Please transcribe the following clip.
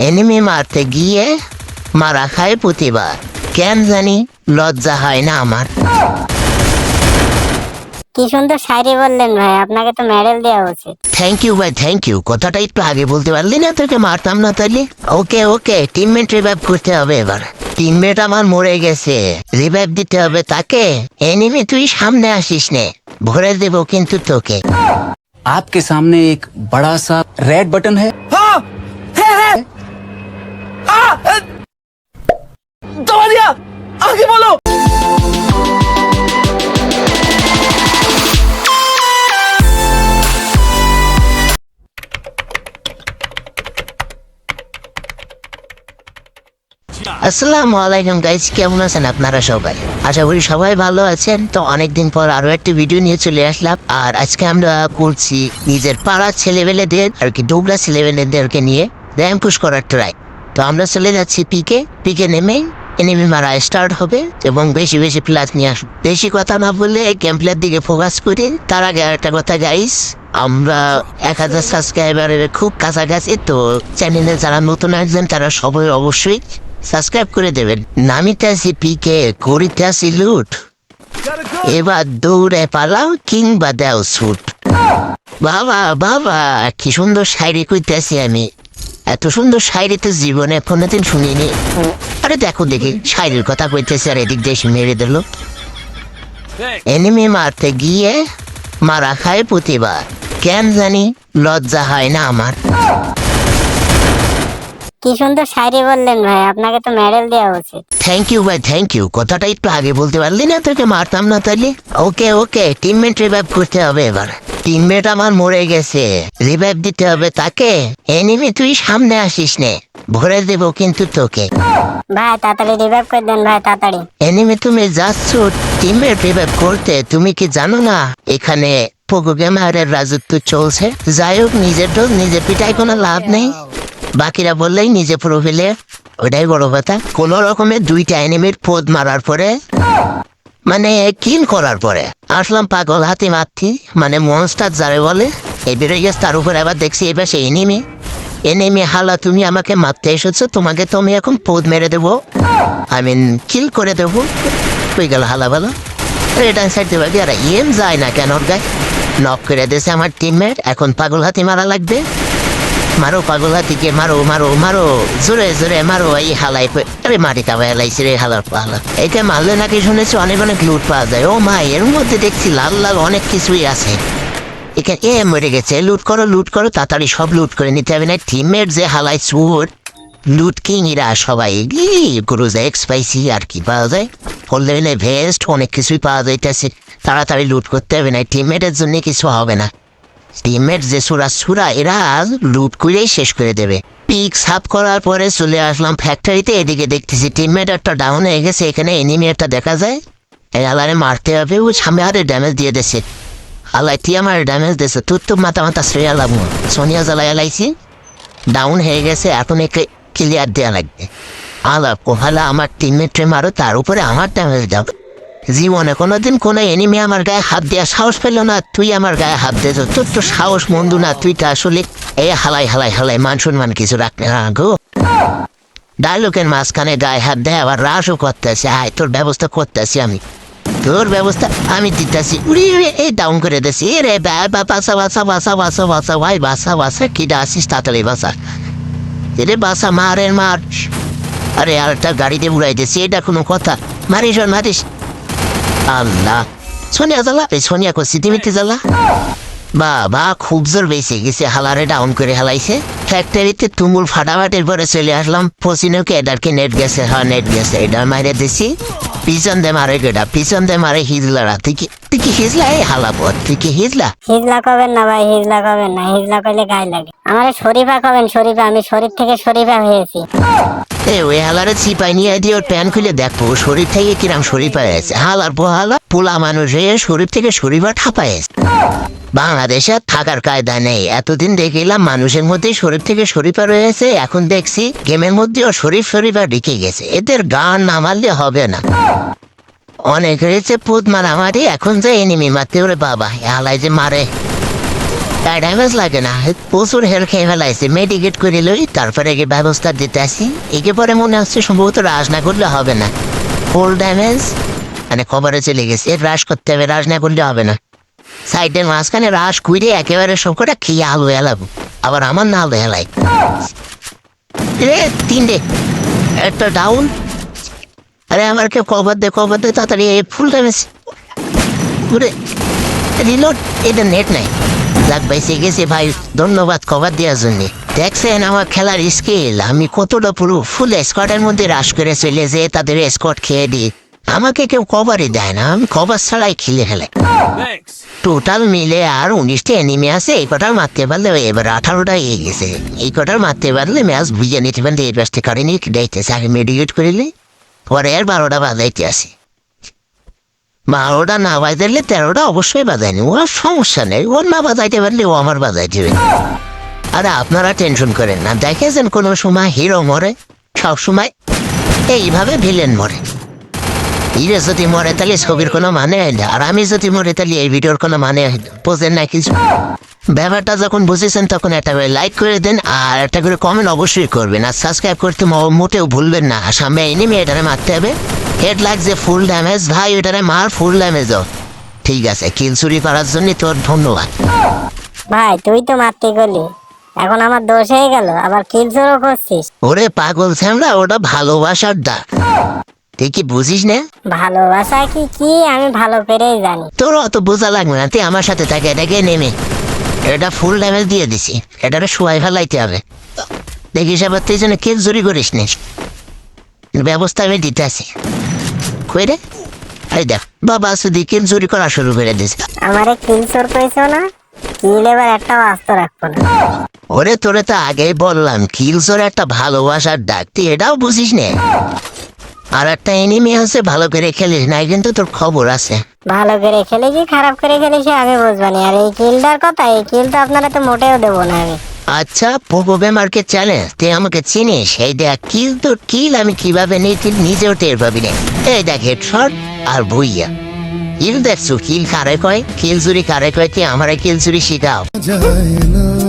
Enemy মারতে গিয়ে মারা খায় প্রতিবার কেন জানি লজ্জা হয় না আমার কি সুন্দর শায়রি বললেন ভাই আপনাকে তো মেডেল দেওয়া উচিত থ্যাংক ইউ ভাই থ্যাংক ইউ কথাটা একটু আগে বলতে পারলি না তোকে মারতাম না তাহলে ওকে ওকে টিমমেট রিভাইভ করতে হবে এবার টিমমেট আমার মরে গেছে রিভাইভ দিতে হবে তাকে এনিমি তুই সামনে আসিস নে ভরে দেব কিন্তু তোকে आपके सामने एक बड़ा सा रेड बटन है दबा আসসালামু আলাইকুম গাইজ কেমন আছেন আপনারা সবাই? আশা করি সবাই ভালো আছেন। তো অনেকদিন পর আরও একটা ভিডিও নিয়ে চলে আসলাম। আর আজকে আমরা করছি নিজের পাড়ার ছেলেবেলেদের আর কি ডোবরা ছেলেবেলেদেরকে নিয়ে র্যাম পুশ করার ট্রাই তো আমরা চলে যাচ্ছি পিকে। পিকে নেমে এনিমি মারা স্টার্ট হবে এবং বেশি বেশি প্লাস নিয়ে আসব। বেশি কথা না বললে গেম দিকে ফোকাস করি। তার আগে একটা কথা গাইস আমরা এক হাজার সাবস্ক্রাইবারের খুব কাছাকাছি, তো চ্যানেলে যারা নতুন আসবেন তারা সবাই অবশ্যই সাবস্ক্রাইব করে দেবেন। নামিতে আছি পিকে করিতে আসি লুট এবার দৌড়ে পালাও কিংবা দেও ছুট বাবা বাবা, কি সুন্দর শায়রি কইতেছি আমি। এত সুন্দর শায়রি তো জীবনে কোনোদিন শুনিনি। আরে দেখো দেখি শায়রির কথা কইতেছে আর এদিক এসে মেরে দিল। এনিমি মারতে গিয়ে মারা খায় প্রতিবার। কেন জানি লজ্জা হয় না আমার। কি সুন্দর শায়রি বললেন ভাই আপনাকে তো মেডেল দেওয়া উচিত। থ্যাংক ইউ ভাই থ্যাংক ইউ কথাটা একটু আগে বলতে পারলি না তোকে মারতাম না তাহলে ওকে ওকে টিমমেট রিভাইভ করতে হবে এবার। টিমমেট আমার মরে গেছে রিভাইভ দিতে হবে তাকে। এনিমি তুই সামনে আসিস নে ভরে দেব কিন্তু তোকে। ভাই তাড়াতাড়ি রিভাইভ করে দেন ভাই তাড়াতাড়ি। এনিমি তুমি যাচ্ছ টিমমেট রিভাইভ করতে তুমি কি জানো না? এখানে পোকো গেমারের রাজত্ব চলছে। যাই হোক নিজের ডোজ নিজের পিঠায় কোনো লাভ নেই। বাকিরা বললেই নিজে প্রোফাইলে ওটাই বড় কথা। কোন রকমের দুইটা এনিমির পোদ মারার পরে মানে কিল করার পরে, আসলাম পাগল হাতে মারছি মানে মনস্টার যারে বলে, এই বেরোয় গেছে, তার উপরে আবার দেখছি এবার সেই এনিমি এনিমি হালা, তুমি আমাকে মারতে এসেছ, তোমাকে তো আমি এখন পোদ মেরে দেবো। আই মিন কিল করে দেবো। হয়ে গেল হালা ভালো রিটার্ন সাইড দেবে আর ইএম যায় না কেন গায়ে? নক করে দিয়েছে আমার টিমমেট এখন পাগল হাতি মারা লাগবে। মারো, পাগল হাতিকে মারো মারো মারো। জোরে জোরে মারো এই হালাই আরে মাটি কাবা হেলাইছি রে হালার পালা। এটা মারলে নাকি শুনেছি অনেক অনেক লুট পাওয়া যায়। ও মা, এর মধ্যে দেখছি লাল লাল অনেক কিছুই আছে। এখানে এ মরে গেছে? লুট করো লুট করো, তাড়াতাড়ি সব লুট করে নিতে হবে না। টিমমেট যে হালাই সুর লুট কিং এরা সবাই গুরুজা এক্সপাইসি আর কি পাওয়া যায়? ফললেনে ভেস্ট অনেক কিছুই পাওয়া যাইতেছে। তাড়াতাড়ি লুট করতে হবে না। টিমমেটের জন্য কিছু হবে না। টিমমেট যে সুরা সুরা, এরা লুট করেই শেষ করে দেবে। পিক সাফ করার পরে চলে আসলাম ফ্যাক্টরিতে এদিকে দেখতেছি টিমমেট একটা ডাউন হয়ে গেছে, এখানে এনিমি একটা দেখা যায়। এই আলারে মারতে হবে, ও সামনে আরে ড্যামেজ দিয়ে দিছে আলাই তুই আমার ড্যামেজ দিছে তোর তো মাথা মাথা শ্রেয়া লাভ সোনিয়া জ্বালাই আলাইছি। ডাউন হয়ে গেছে, এখন একে ক্লিয়ার দেওয়া লাগবে। আলা কোহালা, আমার টিমমেটে মারো, তার উপরে আমার ড্যামেজ দাও। জীবনে কোনোদিন কোনো এনিমি আমার গায়ে হাত দেওয়ার সাহস পেল না। তুই আমার গায়ে হাত দিয়েছ তোর তো সাহস মন্দ না। তুই তো আসলে এ হালাই হালাই হালাই মান সম্মান কিছু রাখবে না, গো। ডায়লগের মাঝখানে গায়ে হাত দেয়, আবার রাসও করতেছে। আয়, তোর ব্যবস্থা করতেছি আমি। তোর ব্যবস্থা আমি দিতেছি। উড়ি এই ডাউন করে দিছি এ রে বাসা বাসা বাসা বাসা বাসা, ভাই, বাসা বাসা কিটা আসিস তাড়াতাড়ি বাসা। এরে বাসা, মারের মার আরে আর একটা গাড়িতে উড়াই দিছি এটা কোনো কথা। মারিস মারিস। আল্লাহ সোনিয়া জ্বালা এই সোনিয়া করছি টিভিতে জ্বালা বাবা খুব জোর বেশি গেছে হালারে ডাউন করে হালাইছে ফ্যাক্টরিতে তুমুল ফাটাফাটির পরে চলে আসলাম পচিনোকে এটারকে নেট গেছে হ্যাঁ নেট গেছে এটা মারে দিছি পিছন দে মারে গেটা পিছন দে মারে হিজলারা তুই কি তুই কি হিজলা এই হালাপত তুই কি হিজলা হিজলা কবেন না ভাই হিজলা কবেন না হিজলা করলে গায়ে লাগে আমার শরীফা কবেন শরীফা আমি শরীফ থেকে শরীফা হয়েছি এ, ওই হালারে চিপাই নিয়ে দিয়ে ওর প্যান খুলে দেখব। শরীর থেকে কিরাম শরীর পায় আছে হালার পোহালা পোলা মানুষে শরীর থেকে শরীর ঠাপায় আছে বাংলাদেশে থাকার কায়দা নেই। এতদিন দেখলাম মানুষের মধ্যেই শরীর থেকে শরীফা রয়েছে এখন দেখছি গেমের মধ্যেও শরীফ শরীফা ঢেকে গেছে। এদের গান না মারলে হবে না। অনেক হয়েছে পুত মারামারি, এখন যে এনিমি মারতে ওরে বাবা হালাই যে মারে। ড্যামেজ লাগে না। প্রচুর হেল খেয়ে ফেলাইছে। মেডিকেট করে লই, তারপরে একে ব্যবস্থা দিতে আসি। একে পরে মনে হচ্ছে সম্ভবত রাজ না করলে হবে না। ফুল ড্যামেজ মানে খবরে চলে গেছে। রাশ করতে হবে, রাজ না করলে হবে না। সাইডের মাঝখানে রাস কুইরে একেবারে সব করে খেয়ে আলু হেলাবো আবার আমার না আলু হেলাই রে তিনটে। একটা ডাউন আরে আমার কেউ দে কভার দে, তাড়াতাড়ি ফুল ড্যামেজ ঘুরে রিলোড এটা নেট নাই। যাক বেঁচে গেছে ভাই ধন্যবাদ কভার দেওয়ার জন্য। দেখছেন আমার খেলার স্কিল আমি কতটা পুরো ফুল স্কটের মধ্যে রাশ করে চলে যে তাদের স্কট খেয়ে দিই। আমাকে কেউ কভারই দেয় না আমি কভার ছাড়াই খেলে ফেলে। টোটাল মিলে আর উনিশটা এনিমে আছে এই কটার মারতে পারলে এবার আঠারোটা এগিয়ে গেছে। এই কটার মারতে পারলে ম্যাচ বুঝে নিতে পারলে এই ম্যাচটা কারেনি দেখতেছে আগে মেডিকেট করিলে পরে আর বারোটা বাজাইতে আসি। বারোটা না বাজাইলে তেরোটা অবশ্যই বাজায়নি ওর সমস্যা নেই। ওর না বাজাইতে পারলে ও আমার বাজাইতে আরে আপনারা টেনশন করেন না, দেখেছেন কোনো সময় হিরো মরে? সব সময় এইভাবে ভিলেন মরে। হিরো যদি মরে, তাহলে ছবির কোনো মানে হয় আর আমি যদি মরে, তাহলে এই ভিডিওর কোনো মানে হয় না। বোঝেন না কিছু? ব্যাপারটা যখন বুঝেছেন তখন একটা করে লাইক করে দেন আর একটা করে কমেন্ট অবশ্যই করবেন। আর সাবস্ক্রাইব করতে মোটেও ভুলবেন না। সামনে এনিমি এটারে মারতে হবে। হেড লাগছে ফুল ড্যামেজ ভাই ওটারে মার ফুল ড্যামেজও ঠিক আছে কিল চুরি করার জন্য তোর ধন্যবাদ। ভাই তুই তো মারতে গেলি। এখন আমার দোষ হয়ে গেল আবার কিল চোরও করছিস। ওরে পাগল শ্যামরা ওটা ভালোবাসার ডাক। তুই কি বুঝিস না? ভালোবাসা কি কি? আমি ভালো করেই জানি। তোর অত বোঝা লাগবে না তুই আমার সাথে থাকে এটাকে নেমে এটা ফুল ড্যামেজ দিয়ে দিছি। এটারে শুয়াই ফেলাইতে হবে। দেখিস আবার তুই যেন কেস চুরি করিস নি। ব্যবস্থা আমি দিতে আছি। কই রে? এই দেখ বাবা কেস চুরি করা শুরু করে দিছে। আমারে রাখব না। ওরে তোরে তো আগেই বললাম কিলসোর একটা ভালোবাসার ডাক তুই এটাও বুঝিস নে? আর একটা এনিমি আছে ভালো করে খেলিস না কিন্তু তোর খবর আছে। ভালো করে খেলে কি খারাপ করে খেলেছি আমি বুঝবানি আর এই কিলটার কথা এই কিল তো আপনারা তো মোটেও দেবো না আমি। আচ্ছা পোকো বেমারকে চ্যালেঞ্জ তুই আমাকে চিনিস? এই দেখ কিল তোর কিল আমি কীভাবে নিই তুই নিজেও টের পাবি না। এই দেখ হেডশট আর ভুইয়া। কিল দেখছ? কিল কারে কয়? কিল চুরি কারে কয়? তুই আমার কিল চুরি শিখাও। যায় না।